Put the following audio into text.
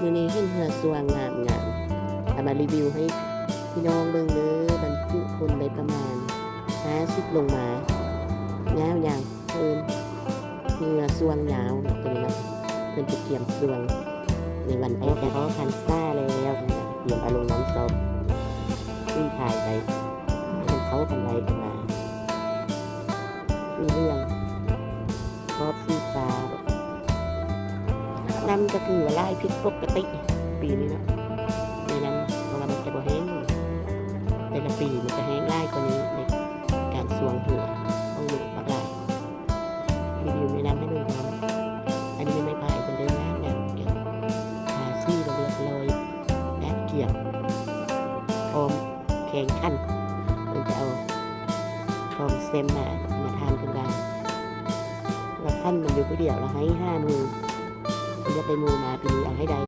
มือนี้เห็นเหือสว่างงามงามเอามารีวิวให้พี่น้องเบิ่งเด้อบรรจุคนได้ประมาณ50ลงมาเงาวยางเพิ่นเหือสว่างยาวตัวนี้นะเพิ่นจะเตรียมสว่างในวันแรกแต่เขาคันซ่าแล้วเตรียมเอาลงน้ำซอมซึ่งถ่ายไปให้เขากันไว้กันมามีเรื่องครอบซีฟ้า น้ำก็คือว่าไล่พิษปกติปีนี้เนาะในน้ำเพราะว่ามันจะบ่แห้งแต่ละปีมันจะแห้งไล่กว่านี้ในการสวงเหือต้องหลุดปากหลายรีวิวในน้ำให้ดูครับอันนี้ไม่พายเป็นเดินน้ำเนี่ยเกี่ยวทาซี่ระเบียบลอยแดดเกี่ยวพร้อมแข่งขันมันจะเอาพร้อมเซมมามาทานกันได้แล้วขั้นมันอยู่ผู้เดียวเราให้ห้ามือ จะไปมูมาปีนี้เอาให้ได้